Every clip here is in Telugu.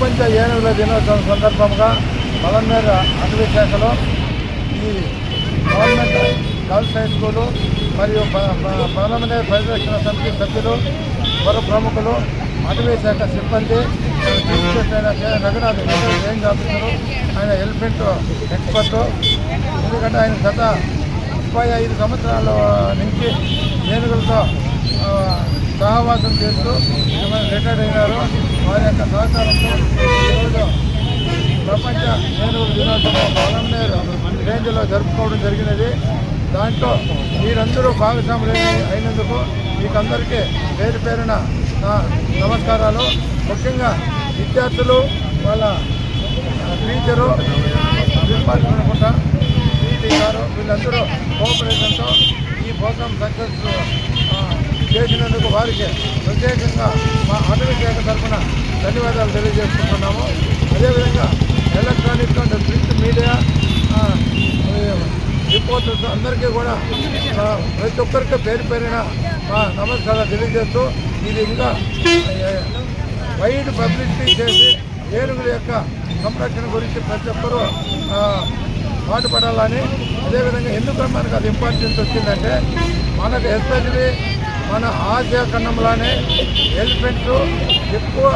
ప్రపంచ ఏనుగుల దినోత్సవం సందర్భంగా మలమేర అటవీ శాఖలో ఈ గవర్నమెంట్ గర్ల్స్ హై స్కూలు మరియు బలమనేర పరిరక్షణ సమితి సభ్యులు మరో ప్రముఖులు అటవీ శాఖ సిబ్బంది అయిన రఘునాథ్ రిటైర్డ్ రేంజ్ ఆఫీసరు ఆయన ఎలిఫెంట్ ఎక్స్పర్ట్ ఎందుకంటే ఆయన గత ముప్పై ఐదు సంవత్సరాల నుంచి ఏనుగులతో సహవాసం చేస్తూ రిటైర్డ్ అయినారు. వారి యొక్క సహకారంతో ఈరోజు ప్రపంచ ఏనుగుల దినోత్సవం రేంజ్లో జరుపుకోవడం జరిగినది. దాంట్లో మీరందరూ భాగస్వాములు అయినందుకు మీకందరికీ పేరు పేరున నా నమస్కారాలు. ముఖ్యంగా విద్యార్థులు వాళ్ళ టీచరు ప్రిన్సిపాల్ అనుకుంటా టీటీ గారు వీళ్ళందరూ కోఆపరేషన్తో ఈ ప్రోగ్రామ్ సక్సెస్ చేసినందుకు వారికి ప్రత్యేకంగా మా అటవీ శాఖ తరఫున ధన్యవాదాలు తెలియజేసుకుంటున్నాము. అదేవిధంగా electronic and print media reporters అందరికీ కూడా ప్రతి ఒక్కరికి పేరు పేరిన మా నమస్కారాలు తెలియజేస్తూ ఇది ఇంకా వైడ్ పబ్లిసిటీ చేసి ఏనుగుల యొక్క సంరక్షణ గురించి ప్రతి ఒక్కరూ పాటుపడాలని అదేవిధంగా ఎందుకు మనకు అది ఇంపార్టెన్స్ వచ్చిందంటే మనకు ఎస్పెషలీ మన ఆసియా ఖండంలోనే ఎలిఫెంట్స్ ఎక్కువ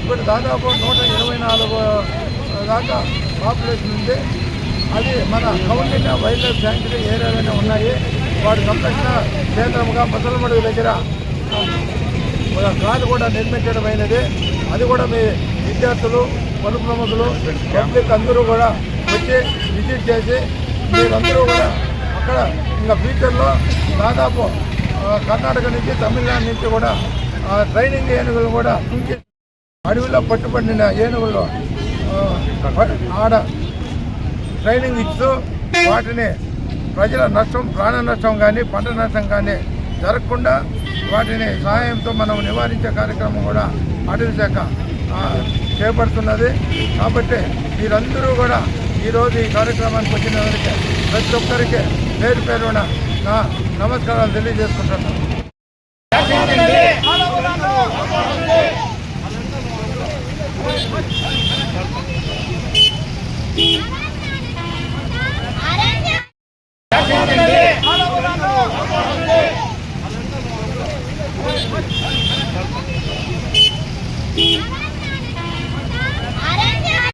ఇప్పుడు దాదాపు నూట ఇరవై నాలుగు దాకా పాపులేషన్ ఉంది. అది మన కౌండిన వైల్డ్ లైఫ్ శాంక్చురీ ఏరియాలోనే ఉన్నాయి. వాటి సంరక్షణ కేంద్రముగా ముసలమడుగు దగ్గర ఒక కారు కూడా నిర్మించడమైనది అది కూడా మీ విద్యార్థులు పలు ప్రముఖులు పబ్లిక్ అందరూ కూడా వచ్చి విజిట్ చేసి మీరందరూ కూడా అక్కడ ఇంకా ఫ్యూచర్లో దాదాపు కర్ణాటక నుంచి తమిళనాడు నుంచి కూడా ట్రైనింగ్ ఏనుగులు కూడా అడవిలో పట్టుబడిన ఏనుగులు ఆడ ట్రైనింగ్ ఇస్తూ వాటిని ప్రజల నష్టం ప్రాణ నష్టం కానీ పంట నష్టం కానీ జరగకుండా వాటిని సహాయంతో మనం నివారించే కార్యక్రమం కూడా అటవీ శాఖ చేపడుతున్నది. కాబట్టి మీరందరూ కూడా ఈరోజు ఈ కార్యక్రమానికి వచ్చిన వారికి ప్రతి ఒక్కరికి పేరు పేరున నా నమస్కారాలు తెలియజేసుకుంటున్నాను.